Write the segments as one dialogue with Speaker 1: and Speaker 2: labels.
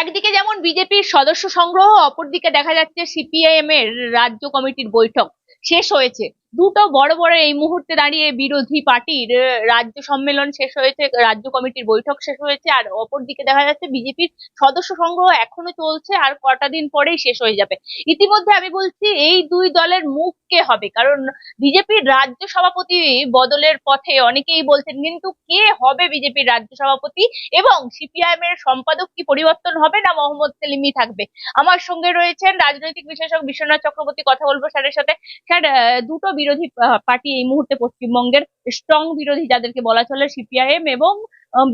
Speaker 1: একদিকে যেমন বিজেপির সদস্য সংগ্রহ, অপরদিকে দেখা যাচ্ছে সিপিআইএম এর রাজ্য কমিটির বৈঠক শেষ হয়েছে। দুটো বড় বড় এই মুহূর্তে দাঁড়িয়ে বিরোধী পার্টির রাজ্য সম্মেলন শেষ হয়েছে, রাজ্য কমিটির বৈঠক শেষ হয়েছে, আর অপরদিকে দেখা যাচ্ছে বিজেপির সদস্য সংগ্রহ এখনও চলছে, আর কটা দিন পরেই শেষ হয়ে যাবে। ইতিমধ্যে আমি বলছি, এই দুই দলের মুখ কে হবে? কারণ বিজেপির রাজ্য সভাপতি বদলের পথে অনেকেই বলছেন, কিন্তু কে হবে বিজেপির রাজ্য সভাপতি এবং সিপিআইএম এর সম্পাদক কি পরিবর্তন হবে না মোহাম্মদ সেলিমই থাকবে? আমার সঙ্গে রয়েছেন রাজনৈতিক বিশেষজ্ঞ বিশ্বনাথ চক্রবর্তী, কথা বলব স্যারের সাথে। স্যার দুটো বিরোধী পার্টি এই মুহূর্তে পশ্চিমবঙ্গের স্ট্রং বিরোধী যাদেরকে বলা চলে সিপিআইএম এবং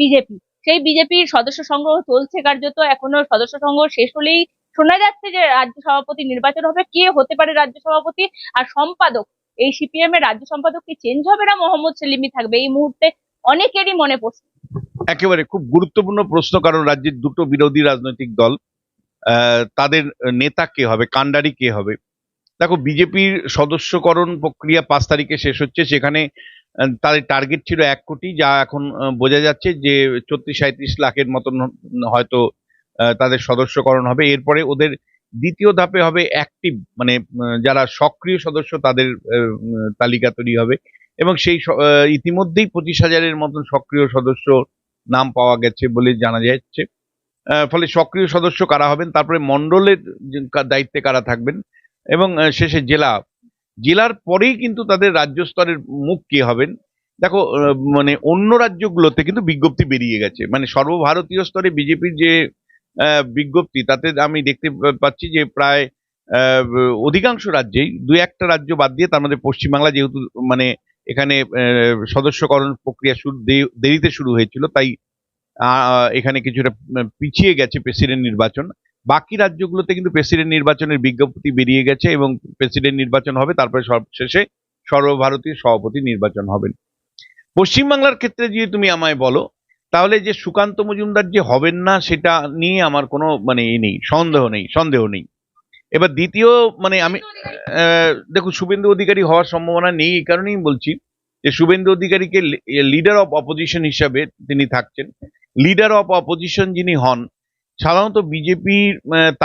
Speaker 1: বিজেপি সেই বিজেপির সদস্য সংগ্রহ চলছে কার্যত, এখনও সদস্য সংগ্রহ শেষ হলেই শোনা যাচ্ছে যে রাজ্য সভাপতি নির্বাচন হবে। কে হতে পারে রাজ্য সভাপতি? আর সম্পাদক, এই সিপিএম এর রাজ্য সম্পাদক কি চেঞ্জ হবে না মোহাম্মদ সেলিমই থাকবে? এই মুহূর্তে অনেকেরই মনে পড়ছে।
Speaker 2: একেবারে খুব গুরুত্বপূর্ণ প্রশ্ন, কারণ রাজ্যের দুটো বিরোধী রাজনৈতিক দল তাদের নেতা কে হবে? কাণ্ডারি কে হবে? দেখো, বিজেপির সদস্যকরণ প্রক্রিয়া পাঁচ তারিখে শেষ হচ্ছে। সেখানে তাদের টার্গেট ছিল এক কোটি, যা এখন বোঝা যাচ্ছে যে ছত্রিশ সাঁত্রিশ লাখের মতন হয়তো তাদের সদস্যকরণ হবে। এরপরে ওদের দ্বিতীয় ধাপে হবে অ্যাক্টিভ মানে যারা সক্রিয় সদস্য তাদের তালিকা তৈরি হবে। এবং সেই ইতিমধ্যেই পঁচিশ হাজারের মতন সক্রিয় সদস্য নাম পাওয়া গেছে বলে জানা যাচ্ছে। ফলে সক্রিয় সদস্য কারা হবেন? তারপরে মন্ডলের দায়িত্বে কারা থাকবেন? এবং শেষে জেলা। জেলার পরেই কিন্তু তাদের রাজ্য স্তরের মুখ কে হবেন। দেখো মানে অন্য রাজ্যগুলোতে কিন্তু বিজ্ঞপ্তি বেরিয়ে গেছে। মানে সর্বভারতীয় স্তরে বিজেপির যে বিজ্ঞপ্তি, তাতে আমি দেখতে পাচ্ছি যে প্রায় অধিকাংশ রাজ্যেই দু একটা রাজ্য বাদ দিয়ে তার মধ্যে পশ্চিমবাংলা যেহেতু মানে এখানে সদস্যকরণ প্রক্রিয়া শুরু দেরিতে শুরু হয়েছিল, তাই এখানে কিছুটা পিছিয়ে গেছে প্রেসিডেন্ট নির্বাচন। বাকি রাজ্যগুলোতে কিন্তু প্রেসিডেন্ট নির্বাচনের বিজ্ঞপ্তি বেরিয়ে গেছে এবং প্রেসিডেন্ট নির্বাচন হবে তারপরে সবশেষে সর্বভারতীয় সভাপতি নির্বাচন হবেন। পশ্চিমবাংলার ক্ষেত্রে যদি তুমি আমায় বলো তাহলে যে সুকান্ত মজুমদার যে হবেন না সেটা নিয়ে আমার কোনো মানে ই নেই সন্দেহ নেই সন্দেহ নেই। এবার দ্বিতীয় মানে আমি দেখুন শুভেন্দু অধিকারী হওয়ার সম্ভাবনা নেই এই কারণেই বলছি যে শুভেন্দু অধিকারীকে লিডার অফ অপোজিশন হিসাবে তিনি থাকছেন। লিডার অফ অপোজিশন যিনি হন সাধারণত বিজেপি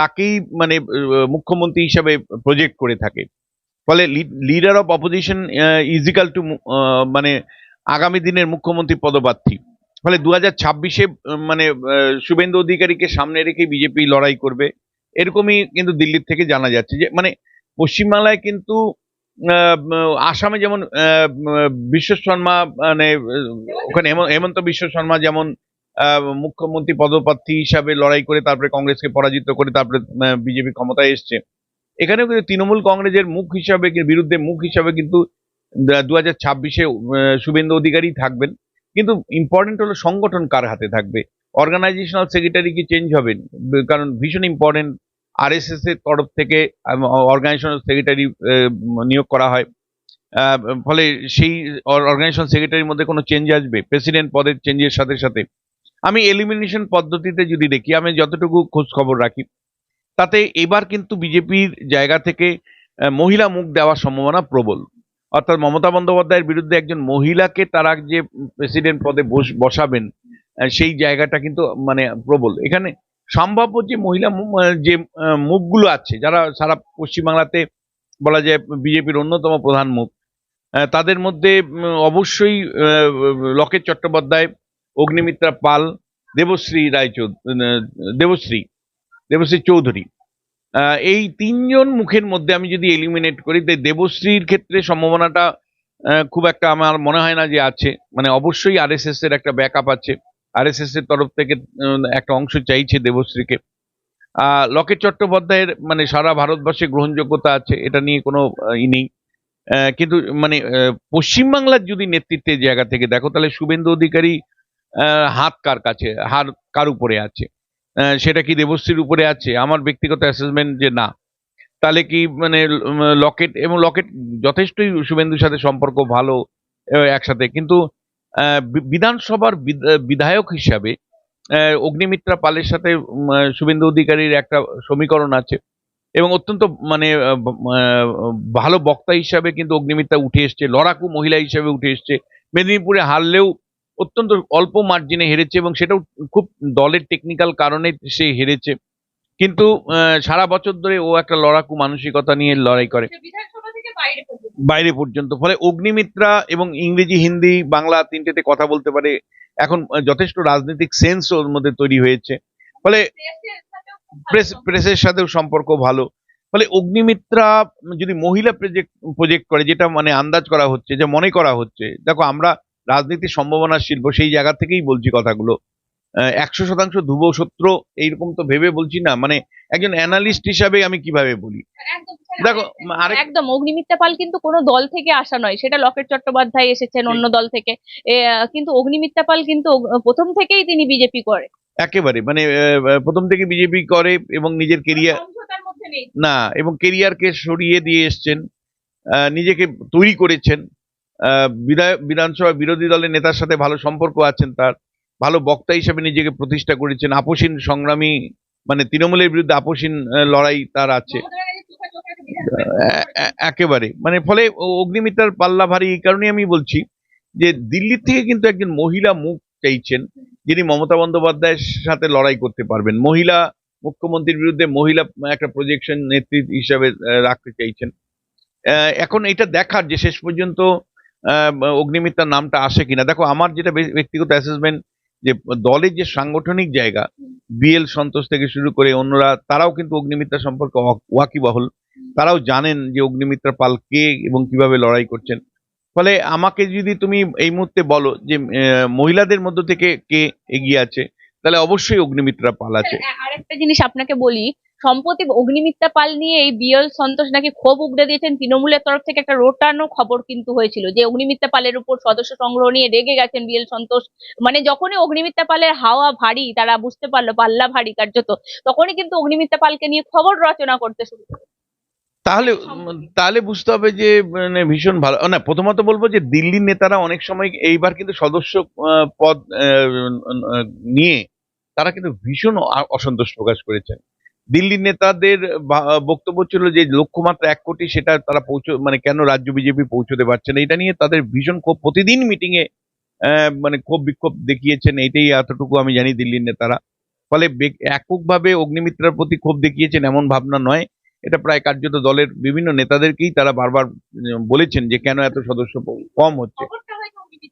Speaker 2: তাকেই মানে মুখ্যমন্ত্রী হিসাবে প্রজেক্ট করে থাকে। ফলে লিডার অফ অপোজিশন ইজিক্যাল টু মানে আগামী দিনের মুখ্যমন্ত্রী পদপ্রার্থী। ফলে দু হাজার ছাব্বিশে মানে শুভেন্দু অধিকারীকে সামনে রেখে বিজেপি লড়াই করবে, এরকমই কিন্তু দিল্লির থেকে জানা যাচ্ছে যে মানে পশ্চিমবাংলায় কিন্তু আসামে যেমন বিশ্ব শর্মা মানে ওখানে হেমন্ত বিশ্ব শর্মা যেমন মুখ্যমন্ত্রী পদপ্রার্থী হিসাবে লড়াই করে তারপরে কংগ্রেসকে পরাজিত করে তারপরে বিজেপি ক্ষমতায় এসছে। এখানেও কিন্তু তৃণমূল কংগ্রেসের মুখ হিসাবে বিরুদ্ধে মুখ হিসাবে কিন্তু দু হাজার ছাব্বিশে শুভেন্দু অধিকারী থাকবেন। কিন্তু ইম্পর্টেন্ট হলো সংগঠন কার হাতে থাকবে? অর্গানাইজেশনাল সেক্রেটারি কি চেঞ্জ হবেন ব- কারণ ভীষণ ইম্পর্টেন্ট আরএসএস এর তরফ থেকে অর্গানাইজেশনাল সেক্রেটারি নিয়োগ করা হয়। ফলে সেই অর্গানাইজেশন সেক্রেটারির মধ্যে কোনো চেঞ্জ আসবে? প্রেসিডেন্ট পদের চেঞ্জের সাথে সাথে। আমি এলিমিনেশন পদ্ধতিতে যদি দেখি, আমি যতটুকু খোঁজ খবর রাখি, তাতে এবার কিন্তু বিজেপির জায়গা থেকে মহিলা মুখ দেওয়ার সম্ভাবনা প্রবল। অর্থাৎ মমতা বন্দ্যোপাধ্যায়ের বিরুদ্ধে একজন মহিলাকে তারা যে প্রেসিডেন্ট পদে বস- বসাবেন সেই জায়গাটা কিন্তু মানে প্রবল। এখানে সম্ভাব্য যে মহিলা যে মুখগুলো আছে, যারা সারা পশ্চিমবাংলাতে বলা যায় বিজেপির অন্যতম প্রধান মুখ তাদের মধ্যে অবশ্যই লকেট চট্টোপাধ্যায় অগ্নিমিত্রা পাল, দেবশ্রী রায়চৌধুরী দেবশ্রী দেবশ্রী চৌধুরী। এই তিনজন মুখের মধ্যে আমি যদি এলিমিনেট করি তাই দেবশ্রীর ক্ষেত্রে সম্ভাবনাটা খুব একটা আমার মনে হয় না যে আছে। মানে অবশ্যই আরএসএস এর একটা ব্যাকআপ আছে। আরএসএস এর তরফ থেকে একটা অংশ চাইছে দেবশ্রীকে। লকেট চট্টোপাধ্যায়ের মানে সারা ভারতবর্ষে গ্রহণযোগ্যতা আছে, এটা নিয়ে কোনো ই নেই। কিন্তু মানে পশ্চিমবাংলার যদি নেতৃত্বের জায়গা থেকে দেখো, তাহলে শুভেন্দু অধিকারী হাত কার কাছে, হার কার উপরে আছে? সেটা কি দেবশ্রীর উপরে আছে? আমার ব্যক্তিগত অ্যাসেসমেন্ট যে না। তাহলে কি মানে লকেট এবং লকেট যথেষ্টই শুভেন্দুর সাথে সম্পর্ক ভালো একসাথে। কিন্তু বিধানসভার বিধায়ক হিসাবে অগ্নিমিত্রা পালের সাথে শুভেন্দু অধিকারীর একটা সমীকরণ আছে। এবং অত্যন্ত মানে ভালো বক্তা হিসাবে কিন্তু অগ্নিমিত্রা উঠে এসছে, লড়াকু মহিলা হিসাবে উঠে এসছে। মেদিনীপুরে হারলেও অত্যন্ত অল্প মার্জিনে হেরেছে এবং সেটাও খুব দলের টেকনিক্যাল কারণে সে হেরেছে। কিন্তু সারা বছর ধরে ও একটা লড়াকু মানসিকতা নিয়ে লড়াই করে।
Speaker 1: বাইরে পর্যন্ত?
Speaker 2: ফলে অগ্নিমিত্রা এবং ইংরেজি হিন্দি বাংলা তিনটেতে কথা বলতে পারে। এখন যথেষ্ট রাজনৈতিক সেন্স ওর মধ্যে তৈরি হয়েছে। ফলে প্রেস প্রেসের সাথেও সম্পর্ক ভালো। ফলে অগ্নিমিত্রা যদি মহিলা প্রজেক্ট প্রজেক্ট করে যেটা মানে আন্দাজ করা হচ্ছে যে মনে করা হচ্ছে দেখো আমরা রাজনীতির সম্ভাবনা শিল্প সেই জায়গা থেকেই বলছি কথাগুলো। একশো শতাংশ ধ্রুব সত্য এইরকম তো ভেবে বলছি না। মানে একজন অ্যানালিস্ট হিসাবে আমি কীভাবে বলি? দেখো আরেক
Speaker 1: একদম অগ্নিমিত্রা পাল কিন্তু কোনো দল থেকে আসা নয়। সেটা লকেট চট্টোপাধ্যায় এসেছেন অন্য দল থেকে। কিন্তু অগ্নিমিত্রা পাল কিন্তু প্রথম থেকেই তিনি বিজেপি করে।
Speaker 2: একেবারে মানে প্রথম থেকে বিজেপি করে এবং নিজের কেরিয়ার না এবং কেরিয়ারকে সরিয়ে দিয়ে এসছেন। আহ, নিজেকে তৈরি করেছেন। বিধানসভা বিরোধী দলের নেতার সাথে ভালো সম্পর্ক আছেন তার। ভালো বক্তা হিসেবে নিজেকে প্রতিষ্ঠা করেছেন। আপসীন সংগ্রামী মানে তৃণমূলের বিরুদ্ধে আপসীন লড়াই তার আছে। একেবারে। মানে ফলে অগ্নিমিত্রার পাল্লা ভারী এই কারণে আমি বলছি যে দিল্লি থেকে কিন্তু একজন মহিলা মুখ চাইছেন, যিনি মমতা বন্দ্যোপাধ্যায়ের সাথে লড়াই করতে পারবেন। মহিলা মুখ্যমন্ত্রীর বিরুদ্ধে মহিলা, একটা প্রজেকশন নেতৃত্ব হিসাবে রাখতে চাইছেন। এখন এটা দেখার যে শেষ পর্যন্ত অগ্নিমিত্রার নামটা আসে কিনা? দেখো, আমার যেটা ব্যক্তিগত অ্যাসেসমেন্ট যে, দলের যে সাংগঠনিক জায়গা বিএল সন্তোষ থেকে শুরু করে অন্যরা, তারাও কিন্তু অগ্নিমিত্রা সম্পর্কে ওয়া- ওয়াকিবহল। তারাও জানেন যে অগ্নিমিত্রা পাল কে এবং কীভাবে লড়াই করছেন। ফলে আমাকে যদি তুমি এই মুহূর্তে বলো যে মহিলাদের মধ্য থেকে কে এগিয়ে আছে, তাহলে অবশ্যই অগ্নিমিত্রা পাল আছে।
Speaker 1: আরেকটা জিনিস আপনাকে বলি সম্প্রতি অগ্নিমিত্রা পাল নিয়ে এই বিএল সন্তোষ নাকি ক্ষোভ উগড়ে দিয়েছেন তৃণমূলের তরফ থেকে একটা রোটানো খবর কিন্তু হয়েছিল যে অগ্নিমিত্রা পালের উপর সদস্য সংগ্রহ নিয়ে রেগে গেছেন বিএল সন্তোষ। মানে যখনই অগ্নিমিত্রা পালের হাওয়া ভারী তারা বুঝতে পারল পাল্লা ভারী কার্যত তখনই কিন্তু অগ্নিমিত্রা পালকে নিয়ে খবর রচনা করতে শুরু করে।
Speaker 2: তাহলে তাহলে বুঝতে হবে যে মানে ভীষণ ভালো। না প্রথমত বলব যে দিল্লির নেতারা অনেক সময় এইবার কিন্তু সদস্য পদ নিয়ে তারা কিন্তু ভীষণ অসন্তোষ প্রকাশ করেছেন। দিল্লির নেতাদের বক্তব্য ছিল যে লক্ষ্যমাত্রা এক কোটি সেটা তারা পৌঁছ মানে কেন রাজ্য বিজেপি পৌঁছতে পারছে না এটা নিয়ে তাদের ভীষণ ক্ষোভ। প্রতিদিন মিটিং এ আহ, মানে ক্ষোভ বিক্ষোভ দেখিয়েছেন এইটাই এতটুকু আমি জানি দিল্লির নেতারা। ফলে এককভাবে অগ্নিমিত্রার প্রতি ক্ষোভ দেখিয়েছেন এমন ভাবনা নয়। এটা প্রায় কার্যত দলের বিভিন্ন নেতাদেরকেই তারা বারবার বলেছেন যে কেন এত সদস্য কম হচ্ছে
Speaker 1: খবরটা হয়তো অগ্নিমিত্রা পালকে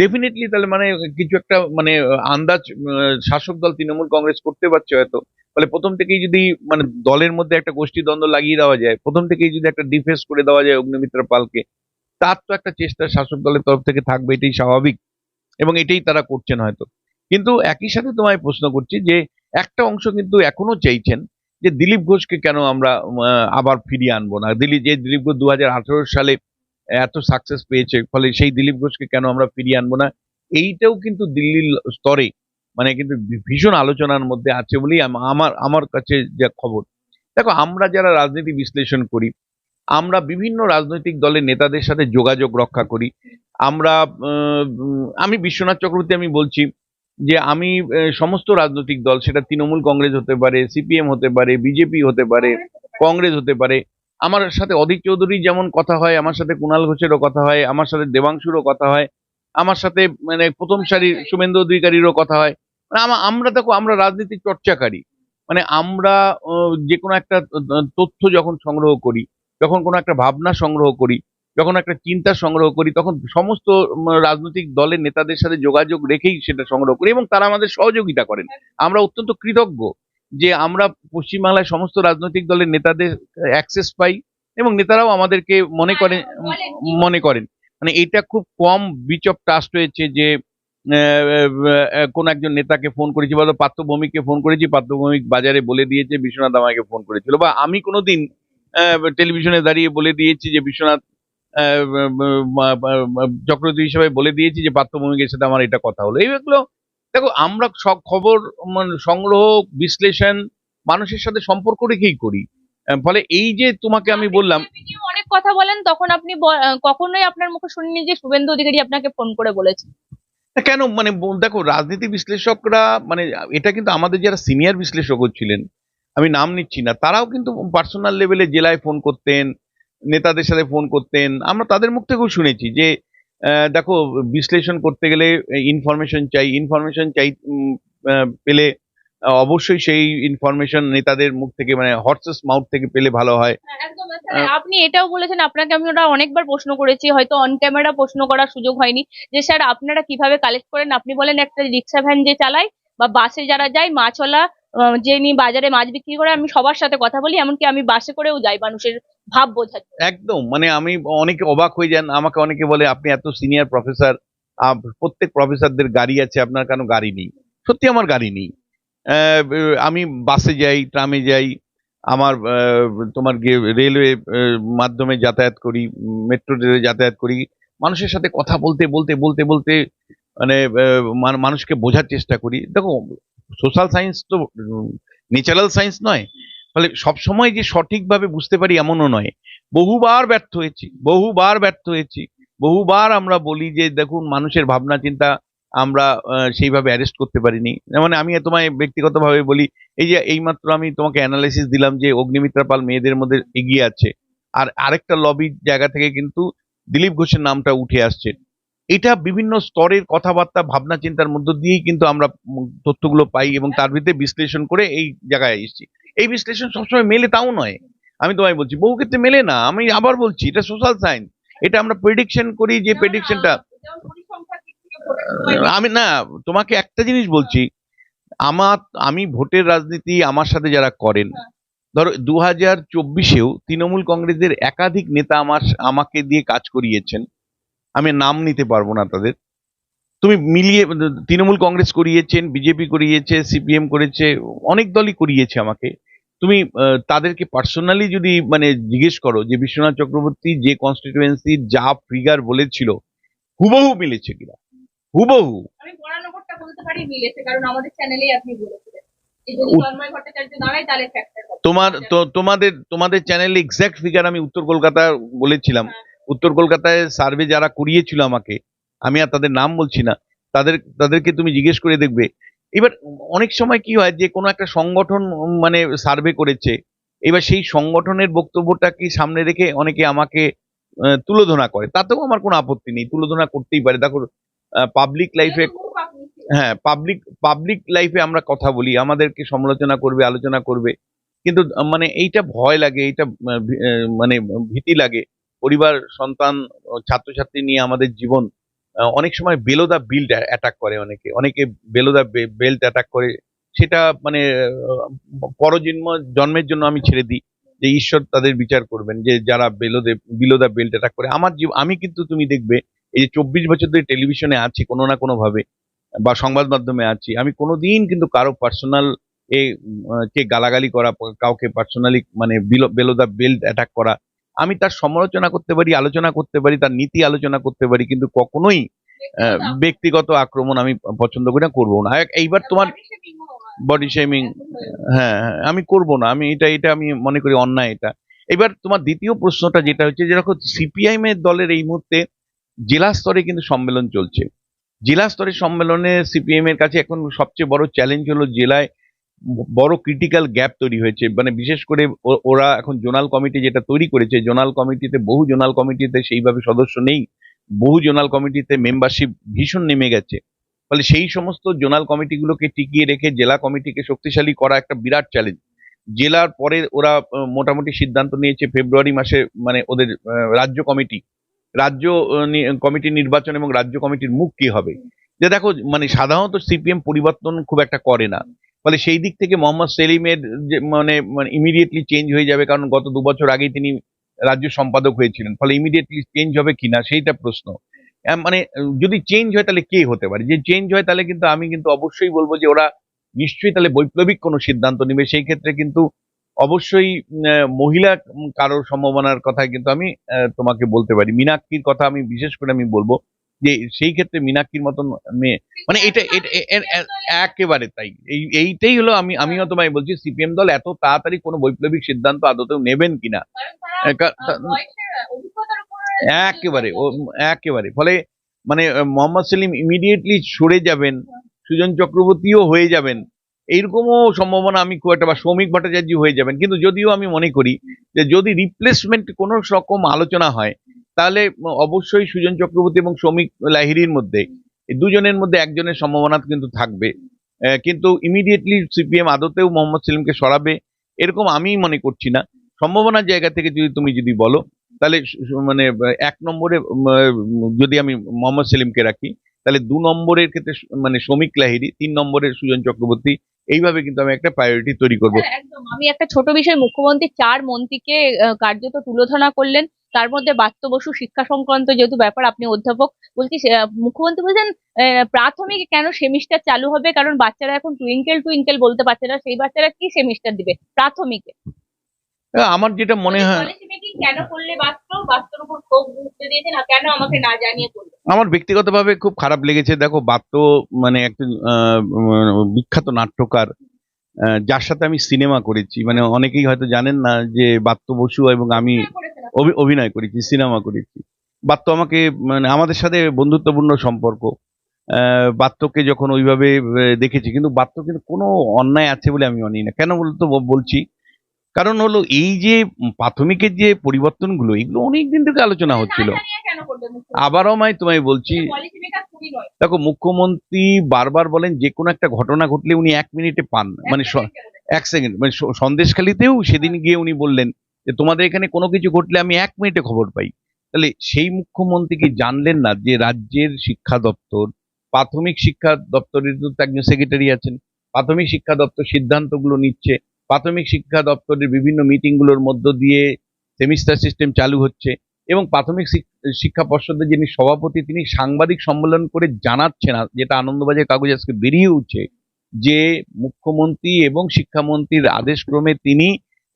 Speaker 2: ডেফিনেটলি তাহলে মানে কিছু একটা মানে আন্দাজ শাসক দল তৃণমূল কংগ্রেস করতে পারছে হয়তো। ফলে প্রথম থেকেই যদি মানে দলের মধ্যে একটা গোষ্ঠী দ্বন্দ্ব লাগিয়ে দেওয়া যায়, প্রথম থেকেই যদি একটা ডিফেন্স করে দেওয়া যায় অগ্নিমিত্র পালকে, তার তো একটা চেষ্টা শাসক দলের তরফ থেকে থাকবে, এটাই স্বাভাবিক। এবং এটাই তারা করছেন হয়তো। কিন্তু একই সাথে তোমায় প্রশ্ন করছি যে, একটা অংশ কিন্তু এখনও চাইছেন যে দিলীপ ঘোষকে কেন আমরা আবার ফিরিয়ে আনব না। দিলীপ যে দিলীপ ঘোষ দু হাজার আঠারো সালে এত সাকসেস পেয়েছে, ফলে সেই দিলীপ ঘোষকে কেন আমরা ফিরিয়ে আনব না? এইটাও কিন্তু দিল্লির স্তরে মানে কিন্তু ভীষণ আলোচনার মধ্যে আছে বলেই আমার আমার কাছে যা খবর। দেখো, আমরা যারা রাজনীতি বিশ্লেষণ করি, আমরা বিভিন্ন রাজনৈতিক দলের নেতাদের সাথে যোগাযোগ রক্ষা করি। আমরা আমি বিশ্বনাথ চক্রবর্তী আমি বলছি যে আমি সমস্ত রাজনৈতিক দল, সেটা তৃণমূল কংগ্রেস হতে পারে, সিপিএম হতে পারে, বিজেপি হতে পারে, কংগ্রেস হতে পারে আমার সাথে অধীর চৌধুরী যেমন কথা হয়, আমার সাথে কুণাল ঘোষেরও কথা হয়, আমার সাথে দেবাংশুরও কথা হয়, আমার সাথে মানে প্রথম সারির শুভেন্দু অধিকারীরও কথা হয়। মানে আমা- আমরা দেখো, আমরা রাজনীতির চর্চাকারী। মানে আমরা যে কোনো একটা তথ্য যখন সংগ্রহ করি, যখন কোনো একটা ভাবনা সংগ্রহ করি, যখন একটা চিন্তা সংগ্রহ করি, তখন সমস্ত রাজনৈতিক দলের নেতাদের সাথে যোগাযোগ রেখেই সেটা সংগ্রহ করি এবং তারা আমাদের সহযোগিতা করেন। আমরা অত্যন্ত কৃতজ্ঞ। যে আমরা পশ্চিমবাংলায় সমস্ত রাজনৈতিক দলের নেতাদের অ্যাক্সেস পাই এবং নেতারাও আমাদেরকে মনে করেন মনে করেন। মানে এটা খুব কম বিচ অফ ট্রাস্ট হয়েছে যে কোন একজন নেতাকে ফোন করেছি বা পাত্রভৌমিককে ফোন করেছি পাত্রভৌমিক বাজারে বলে দিয়েছে বিশ্বনাথ আমাকে ফোন করেছিল। বা আমি কোনোদিন টেলিভিশনে দাঁড়িয়ে বলে দিয়েছি যে বিশ্বনাথ চক্রবর্তী হিসেবে বলে দিয়েছি যে পাত্রভৌমিকের সাথে আমার এটা কথা হলো। এইগুলো দেখো আমরা সব খবর মানে সংগ্রহ বিশ্লেষণ মানুষের সাথে সম্পর্ক রেখেই করি। ফলে এই যে তোমাকে আমি বললাম
Speaker 1: অনেক কথা বলেন তখন আপনি কখনোই আপনার মুখে শুনিনি যে শুভেন্দু অধিকারী আপনাকে ফোন করে বলেছে।
Speaker 2: কেন? মানে দেখো রাজনীতি বিশ্লেষকরা মানে এটা কিন্তু আমাদের যারা সিনিয়র বিশ্লেষক ছিলেন আমি নাম নিচ্ছি না তারাও কিন্তু পার্সোনাল লেভেলে জেলায় ফোন করতেন নেতাদের সাথে ফোন করতেন। আমরা তাদের মুখ থেকেও শুনেছি যে দেখো বিশ্লেষণ করতে গেলে ইনফরমেশন চাই। ইনফরমেশন চাই পেলে অবশ্যই সেই ইনফরমেশন নেতাদের মুখ থেকে মানে হর্সেস মাউথ থেকে পেলে ভালো হয়।
Speaker 1: হ্যাঁ, আপনি এটাও বলেছেন আপনাকে আমি ওটা অনেকবার প্রশ্ন করেছি হয়তো অন ক্যামেরা প্রশ্ন করার সুযোগ হয়নি যে স্যার আপনারা কীভাবে কালেক্ট করেন? আপনি বলেন একটা রিক্সা ভ্যান যে চালায় বা বাসে যারা যায় মাছওয়ালা আহ, যে নিয়ে বাজারে মাছ বিক্রি করে আমি সবার সাথে কথা বলি এমনকি আমি বাসে করেও যাই মানুষের ভাব বোঝার
Speaker 2: একদম মানে আমি অনেকে অবাক হয়ে যান আমাকে অনেকে বলে আপনি এত সিনিয়র প্রফেসর প্রত্যেক প্রফেসরদের গাড়ি আছে আপনার কেন গাড়ি নেই? সত্যি আমার গাড়ি নেই। আমি বাসে যাই ট্রামে যাই আমার তোমার রেলওয়ে মাধ্যমে যাতায়াত করি মেট্রো রেলে যাতায়াত করি মানুষের সাথে কথা বলতে বলতে বলতে বলতে মানে মানুষকে বোঝার চেষ্টা করি। দেখো সোশ্যাল সায়েন্স তো ন্যাচারাল সায়েন্স নয়। ফলে সবসময় যে সঠিকভাবে বুঝতে পারি এমনও নয়। বহুবার ব্যর্থ হয়েছি, বহুবার ব্যর্থ হয়েছি। বহুবার আমরা বলি যে, দেখুন, মানুষের ভাবনা, চিন্তা আমরা সেইভাবে অ্যারেস্ট করতে পারিনি। মানে আমি তোমায় ব্যক্তিগতভাবে বলি, এই যে এইমাত্র আমি তোমাকে অ্যানালাইসিস দিলাম যে অগ্নিমিত্রা পাল মেয়েদের মধ্যে এগিয়ে আছে। আর আরেকটা লবির জায়গা থেকে কিন্তু দিলীপ ঘোষের নামটা উঠে আসছে। এটা বিভিন্ন স্তরের কথাবার্তা, ভাবনা, চিন্তার মধ্য দিয়েই কিন্তু আমরা তথ্যগুলো পাই এবং তার ভিতরে বিশ্লেষণ করে এই জায়গায় এসেছি। এই বিশ্লেষণ সবসময় মেলে তাও নয়। আমি তোমায় বলছি, বহু ক্ষেত্রে মেলে না। আমি আবার বলছি, এটা সোশ্যাল সায়েন্স এটা আমরা প্রেডিকশন করি যে প্রেডিকশনটা আমি না, তোমাকে একটা জিনিস বলছি। আমার, আমি ভোটের রাজনীতি আমার সাথে যারা করেন, ধরো দু হাজার চব্বিশেও তৃণমূল কংগ্রেসের একাধিক নেতা আমার, আমাকে দিয়ে কাজ করিয়েছেন। আমি নাম নিতে পারব না তাদের। তুমি মিলিয়ে তৃণমূল কংগ্রেস করিয়েছেন বিজেপি করিয়েছে সিপিএম করেছে অনেক দলই করিয়েছে আমাকে। তুমি তাদেরকে পার্সোনালি যদি মানে জিজ্ঞেস করো যে বিশ্বনাথ চক্রবর্তী যে কনস্টিটিউয়েন্সি যা ফিগার বলেছিল হুবহু মিলেছে কিনা? হুবহু।
Speaker 1: আমি বরানগরটা বলতে পারি মিলেছে কারণ আমাদের চ্যানেলেই আপনি বলেছিলেন। এই যদি
Speaker 2: উত-
Speaker 1: তন্ময় ভট্টাচার্য দাঁড়ায় তাহলে ফ্যাক্টর
Speaker 2: তোমার তো তোমাদের তোমাদের চ্যানেলে এক্সাক্ট ফিগার আমি উত্তর কলকাতা বলেছিলাম। উত্তর কলকাতায় সার্ভে যারা করিয়েছিল আমাকে আমি আর তাদের নাম বলছি না তাদের তাদেরকে তুমি জিজ্ঞেস করে দেখবে। এবার অনেক সময় কি হয় যে কোনো একটা সংগঠন মানে সার্ভে করেছে এবার সেই সংগঠনের বক্তব্যটাকে সামনে রেখে অনেকে আমাকে তুলোধনা করে। তাতেও আমার কোনো আপত্তি নেই তুলোধনা করতেই পারে। দেখো পাবলিক লাইফে হ্যাঁ পাবলিক পাবলিক লাইফে আমরা কথা বলি আমাদেরকে সমালোচনা করবে আলোচনা করবে কিন্তু মানে এইটা ভয় লাগে এইটা মানে ভীতি লাগে। পরিবার, সন্তান ছাত্রছাত্রী নিয়ে আমাদের জীবন অনেক সময় বেলোদা বিল্ড অ্যাটাক করে অনেকে। অনেকে বেলোদা বেল্ট অ্যাটাক করে। সেটা মানে পরজন্ম, জন্মের জন্য আমি ছেড়ে দিই। যে ঈশ্বর তাদের বিচার করবেন, যে যারা বেলোদে, বিলোদা বেল্ট অ্যাটাক করে। আমার জীব আমি কিন্তু তুমি দেখবে, এই যে চব্বিশ বছর ধরে টেলিভিশনে আছি, কোনো না কোনোভাবে, বা সংবাদ মাধ্যমে আছি, আমি কোনোদিন কিন্তু কারও পার্সোনাল এ কে গালাগালি করা, কাউকে পার্সোনালি মানে বেলোদা বেল্ট অ্যাটাক করা আমি তার সমালোচনা করতে পারি আলোচনা করতে পারি তার নীতি আলোচনা করতে পারি কিন্তু কখনোই ব্যক্তিগত আক্রমণ। আমি পছন্দ করি না করব না। এক- এইবার তোমার বডি শেমিং হ্যাঁ। হ্যাঁ, আমি করব না আমি এটা এটা আমি মনে করি অন্যায় এটা। এবার তোমার দ্বিতীয় প্রশ্নটা যেটা হচ্ছে যেরকম সিপিআইএম এর দলের এই মুহূর্তে জেলা স্তরে কিন্তু সম্মেলন চলছে। জেলা স্তরের সম্মেলনে সিপিএম এর কাছে এখন সবচেয়ে বড় চ্যালেঞ্জ হলো জেলায় বড় ক্রিটিক্যাল গ্যাপ তৈরি হয়েছে। মানে বিশেষ করে ওরা এখন জোনাল কমিটি যেটা তৈরি করেছে জোনাল কমিটিতে বহু জোনাল কমিটিতে সেইভাবে সদস্য নেই। বহু জোনাল কমিটিতে মেম্বারশিপ ভীষণ নেমে গেছে। ফলে সেই সমস্ত জোনাল কমিটিগুলোকে টিকিয়ে রেখে জেলা কমিটিকে শক্তিশালী করা একটা বিরাট চ্যালেঞ্জ জেলার পরে ওরা মোটামুটি সিদ্ধান্ত নিয়েছে ফেব্রুয়ারি মাসে মানে ওদের রাজ্য কমিটি রাজ্য কমিটি নির্বাচন এবং রাজ্য কমিটির মুখ কি হবে? যে দেখো মানে সাধারণত সিপিএম পরিবর্তন খুব একটা করে না। ফলে সেই দিক থেকে মোহাম্মদ সেলিমের মানে মানে ইমিডিয়েটলি চেঞ্জ হয়ে যাবে, কারণ গত দু বছর আগেই তিনি রাজ্য সম্পাদক হয়েছিলেন। ফলে ইমিডিয়েটলি চেঞ্জ হবে কিনা সেইটা প্রশ্ন। মানে যদি চেঞ্জ হয় তাহলে কে হতে পারে? যে চেঞ্জ হয় তাহলে কিন্তু আমি কিন্তু অবশ্যই বলব যে ওরা নিশ্চয়ই তাহলে বৈপ্লবিক কোনো সিদ্ধান্ত নেবে। সেই ক্ষেত্রে কিন্তু অবশ্যই মহিলা কারোর সম্ভাবনার কথা কিন্তু আমি তোমাকে বলতে পারি। মীনাক্ষীর কথা আমি, বিশেষ করে আমি বলব। যে সেই ক্ষেত্রে মীনাক্ষীর মতন মেয়ে। মানে এটা একেবারে তাই। এই এইটাই হলো আমি আমিও তোমায় বলছি সিপিএম দল এত তাড়াতাড়ি কোনো বৈপ্লবিক সিদ্ধান্ত আদতেও নেবেন কিনা? একেবারে একেবারে। ফলে মানে মোহাম্মদ সেলিম ইমিডিয়েটলি সরে যাবেন সুজন চক্রবর্তীও হয়ে যাবেন। এইরকমও সম্ভাবনা আমি খুব একটা বা শ্রমিক ভট্টাচার্য হয়ে যাবেন। কিন্তু যদিও আমি মনে করি যে যদি রিপ্লেসমেন্ট কোনো রকম আলোচনা হয় তাহলে অবশ্যই সুজন চক্রবর্তী এবং শ্রমিক লাহিড়ির মধ্যে দুজনের মধ্যে একজনের সম্ভাবনা কিন্তু থাকবে। কিন্তু ইমিডিয়েটলি সিপিএম আদতেও মোহাম্মদ সেলিমকে সরাবে এরকম আমি মনে করছি না। সম্ভাবনার জায়গা থেকে যদি তুমি যদি বলো তাহলে মানে এক নম্বরে যদি আমি মোহাম্মদ সেলিমকে রাখি তাহলে দু নম্বরের ক্ষেত্রে মানে শ্রমিক লাহিড়ি তিন নম্বরের সুজন চক্রবর্তী এইভাবে কিন্তু আমি একটা প্রায়োরিটি তৈরি করব।
Speaker 1: হ্যাঁ, আমি একটা ছোট বিষয় মুখ্যমন্ত্রী চার মন্ত্রীকে কার্যত তুলোধনা করলেন। তার মধ্যে বাস্তব বসু শিক্ষা সংক্রান্ত যেহেতু ব্যাপার আপনি অধ্যাপক বলছি মুখ্যমন্ত্রী বলছেন প্রাথমিক কেন সেমিস্টার চালু হবে? কারণ বাচ্চারা এখন টুইঙ্কেল টুইঙ্কেল বলতে পারছে না সেই বাচ্চারা কি সেমিস্টার দিবে? প্রাথমিকে।
Speaker 2: আমার যেটা মনে হয় আমার ব্যক্তিগতভাবে খুব খারাপ লেগেছে। দেখো বাত্য মানে একজন বিখ্যাত নাট্যকার যার সাথে আমি সিনেমা করেছি। মানে অনেকেই হয়তো জানেন না যে বাত্য বসু এবং আমি? অভি- অভিনয় করেছি সিনেমা করেছি বাত্য আমাকে মানে আমাদের সাথে বন্ধুত্বপূর্ণ সম্পর্ক। আহ, বাত্যকে যখন ওইভাবে দেখেছি কিন্তু বাত্য কিন্তু কোনো অন্যায় আছে বলে আমি মানি না। কেন বলতো বলছি? কারণ হলো এই যে প্রাথমিকের যে পরিবর্তনগুলো এগুলো অনেক দিন থেকে আলোচনা হচ্ছিল? আবারও আমি তোমায় বলছি দেখো মুখ্যমন্ত্রী বারবার বলেন যে কোনো একটা ঘটনা ঘটলে উনি এক মিনিটে পান। মানে এক সেকেন্ড মানে সন্দেশখালিতেও সেদিন গিয়ে উনি বললেন যে তোমাদের এখানে কোনো কিছু ঘটলে আমি এক মিনিটে খবর পাই। তাহলে সেই মুখ্যমন্ত্রী কি জানলেন না যে রাজ্যের শিক্ষা দপ্তর, প্রাথমিক শিক্ষা দপ্তরের তো একজন সেক্রেটারি আছেন, প্রাথমিক শিক্ষা দপ্তর সিদ্ধান্তগুলো নিচ্ছে, প্রাথমিক শিক্ষা দপ্তরের বিভিন্ন মিটিংগুলোর মধ্য দিয়ে সেমিস্টার সিস্টেম চালু হচ্ছে এবং প্রাথমিক শিক্ষা পর্ষদের যিনি সভাপতি তিনি সাংবাদিক সম্মেলন করে জানাচ্ছেন আ- যেটা আনন্দবাজার কাগজ আজকে বেরিয়ে উঠছে যে মুখ্যমন্ত্রী এবং শিক্ষামন্ত্রীর আদেশক্রমে তিনি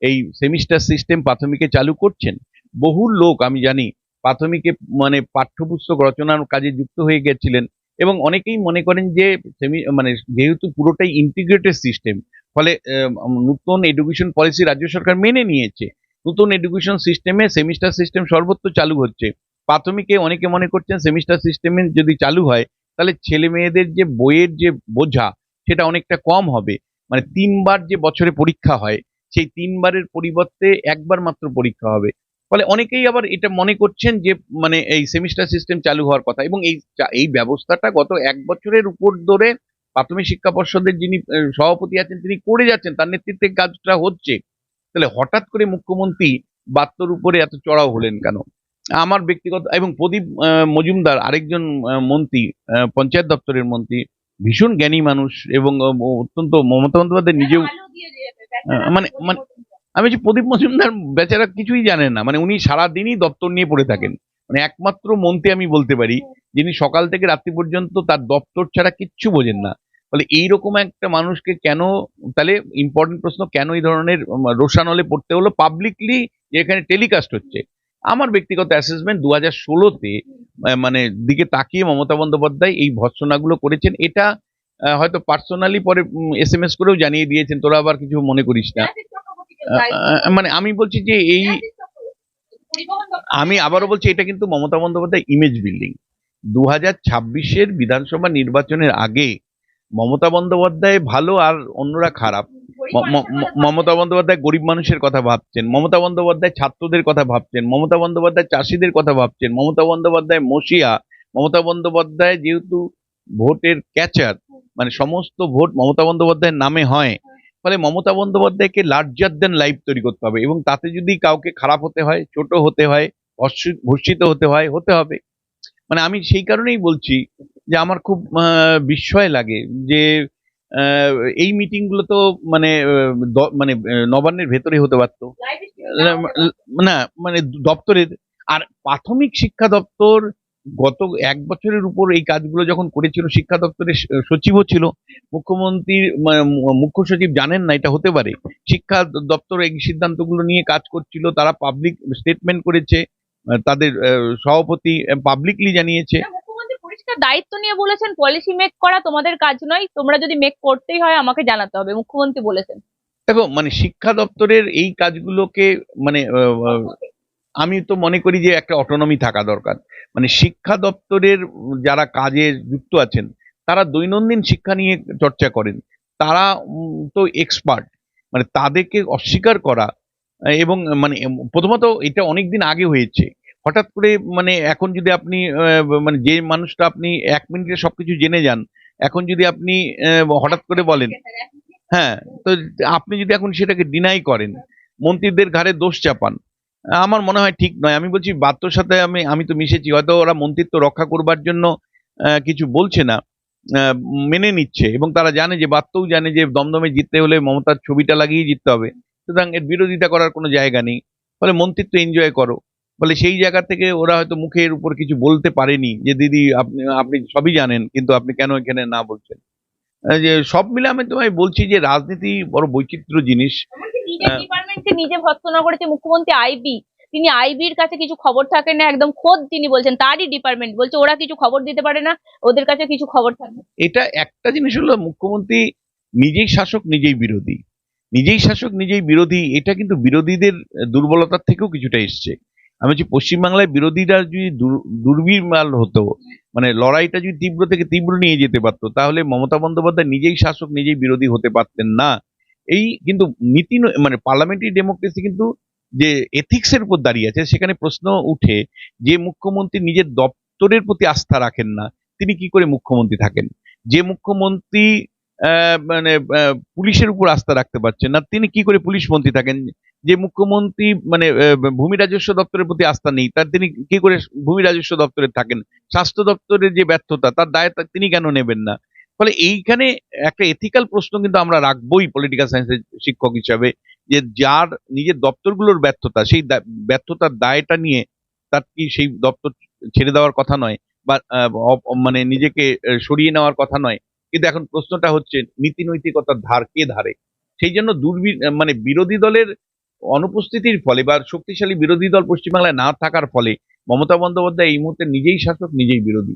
Speaker 2: এই সেমিস্টার সিস্টেম প্রাথমিকে চালু করছেন, বহু লোক, আমি জানি, প্রাথমিকে মানে পাঠ্যপুস্তক রচনার কাজে যুক্ত হয়ে গেছিলেন এবং অনেকেই মনে করেন যে সেমি মানে যেহেতু পুরোটাই ইন্টিগ্রেটেড সিস্টেম ফলে নতুন এডুকেশন পলিসি রাজ্য সরকার মেনে নিয়েছে। নতুন এডুকেশন সিস্টেমে সেমিস্টার সিস্টেম সর্বত্র চালু হচ্ছে। প্রাথমিকে অনেকে মনে করছেন সেমিস্টার সিস্টেমে যদি চালু হয়, তাহলে ছেলে মেয়েদের যে বইয়ের যে বোঝা, সেটা অনেকটা কম হবে। মানে তিনবার যে বছরে পরীক্ষা হয় সেই তিনবারের পরিবর্তে একবার মাত্র পরীক্ষা হবে। ফলে অনেকেই আবার এটা মনে করছেন যে মানে এই সেমিস্টার সিস্টেম চালু হওয়ার কথা এবং এই এই ব্যবস্থাটা গত এক বছরের উপর ধরে প্রাথমিক শিক্ষা পর্ষদের যিনি সভাপতি আছেন তিনি করে যাচ্ছেন, তার নেতৃত্বে কাজটা হচ্ছে। তাহলে হঠাৎ করে মুখ্যমন্ত্রী বাত্তর উপরে এত চড়াও হলেন কেন? আমার ব্যক্তিগত, এবং প্রদীপ মজুমদার আরেকজন মন্ত্রী পঞ্চায়েত দপ্তরের মন্ত্রী, ভীষণ জ্ঞানী মানুষ এবং অত্যন্ত মমতা বন্দ্যোপাধ্যায় নিজেও মানে মানে আমি যে প্রদীপ মজুমদার বেচারা কিছুই জানেন না। মানে উনি সারাদিনই দপ্তর নিয়ে পড়ে থাকেন। মানে একমাত্র মন্ত্রী আমি বলতে পারি যিনি সকাল থেকে রাত্রি পর্যন্ত তার দপ্তর ছাড়া কিচ্ছু বোঝেন না। ফলে এইরকম একটা মানুষকে কেন তাহলে ইম্পর্টেন্ট প্রশ্ন কেন এই ধরনের উম, রোষানলে পড়তে হলো? পাবলিকলি এখানে টেলিকাস্ট হচ্ছে। আমার ব্যক্তিগত অ্যাসেসমেন্ট দু হাজার ষোলোতে মানে দিকে তাকিয়ে মমতা বন্দ্যোপাধ্যায় এই ভৎসনাগুলো করেছেন। এটা হয়তো পার্সোনালি পরে এস এম এস করেও জানিয়ে দিয়েছেন তোরা আবার কিছু মনে করিস না। মানে আমি বলছি যে এই আমি আবারও বলছি এটা কিন্তু মমতা বন্দ্যোপাধ্যায় ইমেজ বিল্ডিং দু হাজার ছাব্বিশের বিধানসভা নির্বাচনের আগে মমতা বন্দ্যোপাধ্যায় ভালো আর অন্যরা খারাপ। মমতা বন্দ্যোপাধ্যায় গরিব মানুষের কথা ভাবছেন। মমতা বন্দ্যোপাধ্যায় ছাত্রদের কথা ভাবছেন। মমতা বন্দ্যোপাধ্যায় চাষিদের কথা ভাবছেন। মমতা বন্দ্যোপাধ্যায় মসিয়া মমতা বন্দ্যোপাধ্যায় যেহেতু ভোটের ক্যাচার মানে সমস্ত ভোট মমতা বন্দ্যোপাধ্যায়ের নামে হয় ফলে মমতা বন্দ্যোপাধ্যায়কে লার্জার দেন লাইফ তৈরি করতে হবে এবং তাতে যদি কাউকে খারাপ হতে হয় ছোট হতে হয় ভর্ষি- ভর্ষিত হতে হয় হতে হবে। মানে আমি সেই কারণেই বলছি যে আমার খুব বিস্ময় লাগে যে এই মিটিংগুলো তো মানে মানে নবান্নের ভেতরে হতে পারতো। না মানে দপ্তরের আর প্রাথমিক শিক্ষা দপ্তর গত এক বছরের উপর এই কাজগুলো যখন করেছিল শিক্ষা দপ্তরের সচিবও ছিল মুখ্যমন্ত্রীর মুখ্য সচিব জানেন না এটা হতে পারে। শিক্ষা দপ্তর এই সিদ্ধান্তগুলো নিয়ে কাজ করছিল তারা পাবলিক স্টেটমেন্ট করেছে তাদের সভাপতি পাবলিকলি জানিয়েছে।
Speaker 1: মুখ্যমন্ত্রী পরিষ্কার দায়িত্ব নিয়ে বলেছেন পলিসি মেক করা তোমাদের কাজ নয় তোমরা যদি মেক করতেই হয় আমাকে জানাতে হবে মুখ্যমন্ত্রী বলেছেন।
Speaker 2: দেখো মানে শিক্ষা দপ্তরের এই কাজগুলোকে মানে আমি তো মনে করি যে একটা অটোনমি থাকা দরকার। মানে শিক্ষা দপ্তরের যারা কাজে যুক্ত আছেন, তারা দৈনন্দিন শিক্ষা নিয়ে চর্চা করেন। তারা তো এক্সপার্ট মানে তাদেরকে অস্বীকার করা, এবং মানে প্রথমত এটা অনেক দিন আগে হয়েছে। হঠাৎ করে মানে এখন যদি আপনি মানে যে মানুষটা আপনি এক মিনিটে সবকিছু জেনে যান, এখন যদি আপনি হঠাৎ করে বলেন হ্যাঁ তো আপনি যদি এখন সেটাকে ডিনাই করেন, মন্ত্রীদের ঘাড়ে দোষ চাপান আমার মনে হয় ঠিক নয়। আমি বলছি বাত্যর সাথে আমি আমি তো মিশেছি। হয়তো ওরা মন্ত্রিত্ব রক্ষা করবার জন্য কিছু বলছে না মেনে নিচ্ছে এবং তারা জানে যে, বাত্যও জানে যে, দমদমে জিততে হলে মমতার ছবিটা লাগিয়ে জিততে হবে। সুতরাং এর বিরোধিতা করার কোনো জায়গা নেই। ফলে মন্ত্রিত্ব এনজয় করো। ফলে সেই জায়গা থেকে ওরা হয়তো মুখের উপর কিছু বলতে পারেনি যে, দিদি, আপনি আপনি সবই জানেন, কিন্তু আপনি কেন এখানে না বলছেন? যে সব মিলে আমি তোমায় বলছি যে, রাজনীতি বড় বৈচিত্র্য জিনিস।
Speaker 1: নিজের
Speaker 2: হ্যাঁ।
Speaker 1: ডিপার্টমেন্টকে নিজে ভর্সনা করেছে মুখ্যমন্ত্রী আইবি। তিনি আইবির কাছে কিছু খবর থাকে না একদম খোদ তিনি বলছেন তারই ডিপার্টমেন্ট বলছে ওরা কিছু খবর দিতে পারে না ওদের কাছে কিছু খবর থাকে
Speaker 2: এটা একটা জিনিস হলো মুখ্যমন্ত্রী নিজেই শাসক নিজেই বিরোধী। নিজেই শাসক নিজেই বিরোধী এটা কিন্তু বিরোধীদের দুর্বলতার থেকেও কিছুটা এসছে। আমি বলছি পশ্চিমবাংলায় বিরোধীরা যদি দুর- দুর্বিমাল হতো মানে লড়াইটা যদি তীব্র থেকে তীব্র নিয়ে যেতে পারতো তাহলে মমতা বন্দ্যোপাধ্যায় নিজেই শাসক নিজেই বিরোধী হতে পারতেন না। এই কিন্তু নীতি মানে পার্লামেন্টারি ডেমোক্রেসি কিন্তু যে এথিক্সের উপর দাঁড়িয়ে আছে, সেখানে প্রশ্ন উঠে যে মুখ্যমন্ত্রী নিজের দপ্তরের প্রতি আস্থা রাখেন না, তিনি কি করে মুখ্যমন্ত্রী থাকেন? যে মুখ্যমন্ত্রী মানে পুলিশের উপর আস্থা রাখতে পারছেন না, তিনি কি করে পুলিশ মন্ত্রী থাকেন? যে মুখ্যমন্ত্রী মানে ভূমি রাজস্ব দপ্তরের প্রতি আস্থা নেই, তার তিনি কি করে ভূমি রাজস্ব দপ্তরে থাকেন? স্বাস্থ্য দপ্তরের যে ব্যর্থতা, তার দায় তিনি কেন নেবেন না? ফলে এইখানে একটা এথিক্যাল প্রশ্ন কিন্তু আমরা রাখবোই পলিটিক্যাল সায়েন্সের শিক্ষক হিসাবে, যে যার নিজের দপ্তরগুলোর ব্যর্থতা, সেই ব্যর্থতার দায়টা নিয়ে তার কি সেই দপ্তর ছেড়ে দেওয়ার কথা নয় বা মানে নিজেকে সরিয়ে নেওয়ার কথা নয়। কিন্তু এখন প্রশ্নটা হচ্ছে নীতি নৈতিকতার ধার কে ধারে? সেই জন্য দুর্বি মানে বিরোধী দলের অনুপস্থিতির ফলে বা শক্তিশালী বিরোধী দল পশ্চিমবাংলায় না থাকার ফলে মমতা বন্দ্যোপাধ্যায় এই মুহূর্তে নিজেই শাসক, নিজেই বিরোধী।